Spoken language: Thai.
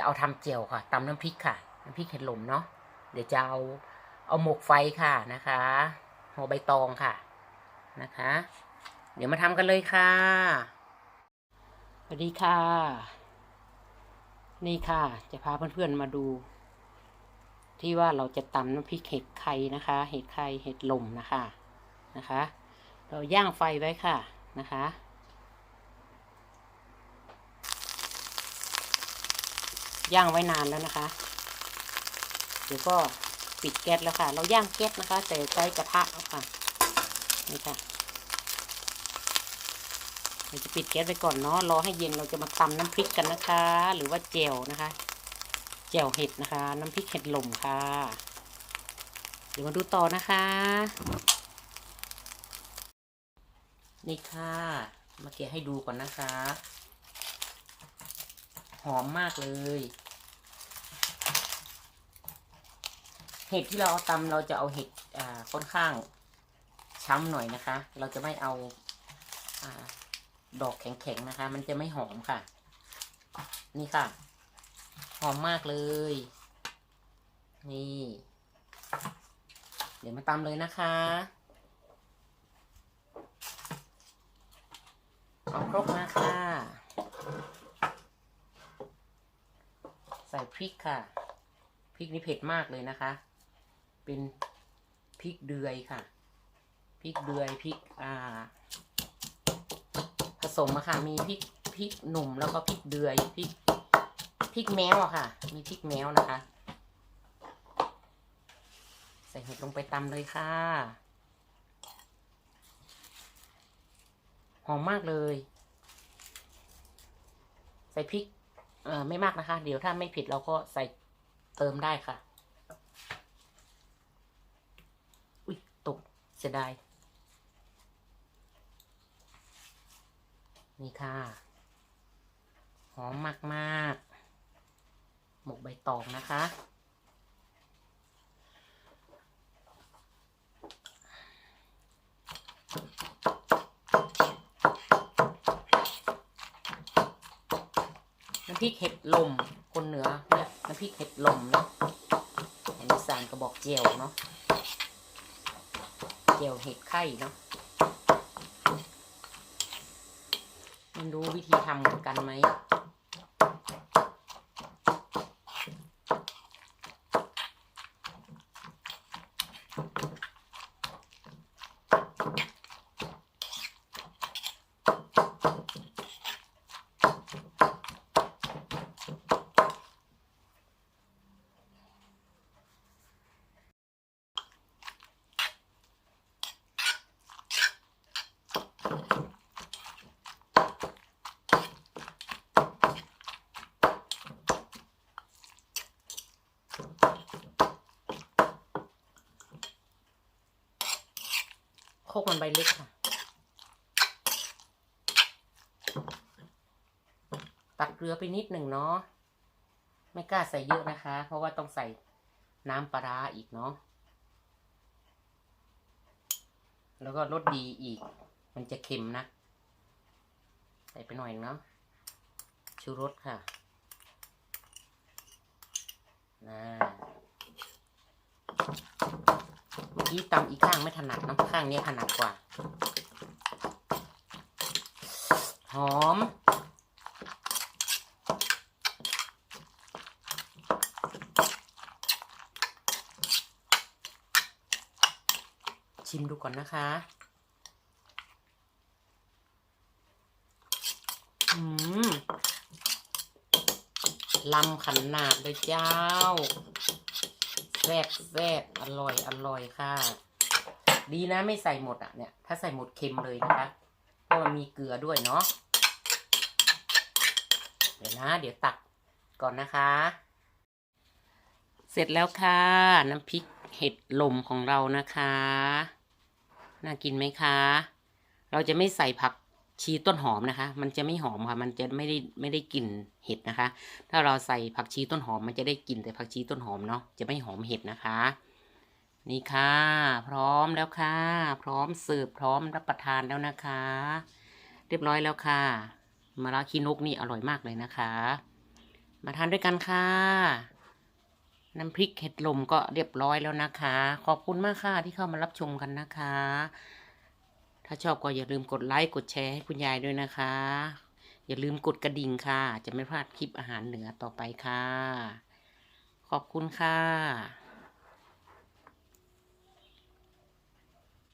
จะเอาทำเจียวค่ะตำน้ำพริกค่ะ น้ำพริกเห็ดหลมเนาะเดี๋ยวจะเอาเอาหมกไฟค่ะนะคะห่อใบตองค่ะนะคะ เดี๋ยวมาทำกันเลยค่ะสวัสดีค่ะ นี่ค่ะ จะพาเพื่อนๆมาดู ที่ว่าเราจะตำน้ำพริกเห็ดไข่นะคะ เห็ดไข่เห็ดลมนะคะนะคะ เราย่างไฟไว้ค่ะนะคะ ย่างไว้นานแล้วนะคะ เดี๋ยวก็ปิดแก๊สแล้วค่ะ เราย่างแก๊สนะคะ แต่ใช้กระทะเอาค่ะนี่ค่ะเราจะปิดแก๊สไปก่อนเนาะรอให้เย็นเราจะมาตำน้ำพริกกันนะคะ หรือว่าแจ่วนะคะแจ่วเห็ดนะคะ น้ำพริกเห็ดหล่มค่ะ เดี๋ยวมาดูต่อนะคะ นี่ค่ะมาเกะให้ดูก่อนนะคะ หอมมากเลย เห็ดที่เราเอาตำเราจะเอาเห็ดอ่าค่อนข้างช้ำหน่อยนะคะ เราจะไม่เอาอาดอกแข็งๆนะคะ มันจะไม่หอมค่ะ นี่ค่ะ หอมมากเลย นี่ เดี๋ยวมาตำเลยนะคะเอาครกมาค่ะ ใส่พริกค่ะ พริกนี่เผ็ดมากเลยนะคะ เป็นพริกเดือยค่ะ พริกเดือยพริกอ่า ผสมอะค่ะ มีพริกพริกหนุ่มแล้วก็พริกเดือยพริกพริกแมวอะค่ะ มีพริกแมวนะคะ ใส่เห็ดลงไปตำเลยค่ะ หอมมากเลย ใส่พริกเออไม่มากนะคะ เดี๋ยวถ้าไม่ผ็ดเราก็ใส่เติมได้ค่ะ อุ้ยตก เสียดายนี่ค่ะ หอมมากมากหมกใบตองนะคะ น้ำพริกเห็ดลม คนเหนือเนี่ยน้ำพริกเห็ดลมเนาะอันนี้สานกระบอกเจียวเนาะ จียวเห็ดไข่เนาะมันรู้วิธีทำเหมือนกันไหม โคกมันใบเล็กค่ะ ตักเกลือไปนิดหนึ่งเนาะ ไม่กล้าใส่เยอะนะคะ เพราะว่าต้องใส่น้ำปลาร้าอีกเนาะ แล้วก็รสดีอีก มันจะเค็มนะ ใส่ไปหน่อยเนาะ ชูรสค่ะนะเมื่อ กี้ตำอีกข้างไม่ถนัดนอะข้างนี้ถนัดกว่า หอม ชิมดูก่อนนะคะอืมลำขนาดเลยเจ้า แซ่บแซ่บอร่อยอร่อยค่ะ ดีนะไม่ใส่หมดอะเนี่ย ถ้าใส่หมดเค็มเลยนะคะเพราะมันมีเกลือด้วยเนาะเดี๋ยวนะ เดี๋ยวตักก่อนนะคะ เสร็จแล้วค่ะ น้ำพริกเห็ดลมของเรานะคะ น่ากินไหมคะ เราจะไม่ใส่ผัก ชีต้นหอมนะคะ มันจะไม่หอมค่ะ มันจะไม่ได้ไม่ได้กลิ่นเห็ดนะคะ ถ้าเราใส่ผักชีต้นหอมมันจะได้กลิ่นแต่ผักชีต้นหอมเนาะจะไม่หอมเห็ดนะคะ นี่ค่ะ พร้อมแล้วค่ะ พร้อมเสิร์ฟพร้อมรับประทานแล้วนะคะ เรียบร้อยแล้วค่ะมะระขี้นกนี่อร่อยมากเลยนะคะ มาทานด้วยกันค่ะน้ำพริกเห็ดลมก็เรียบร้อยแล้วนะคะ ขอบคุณมากค่ะที่เข้ามารับชมกันนะคะ ถ้าชอบก็อย่าลืมกดไลค์กดแชร์ให้คุณยายด้วยนะคะ อย่าลืมกดกระดิ่งค่ะ จะไม่พลาดคลิปอาหารเหนือต่อไปค่ะ ขอบคุณค่ะ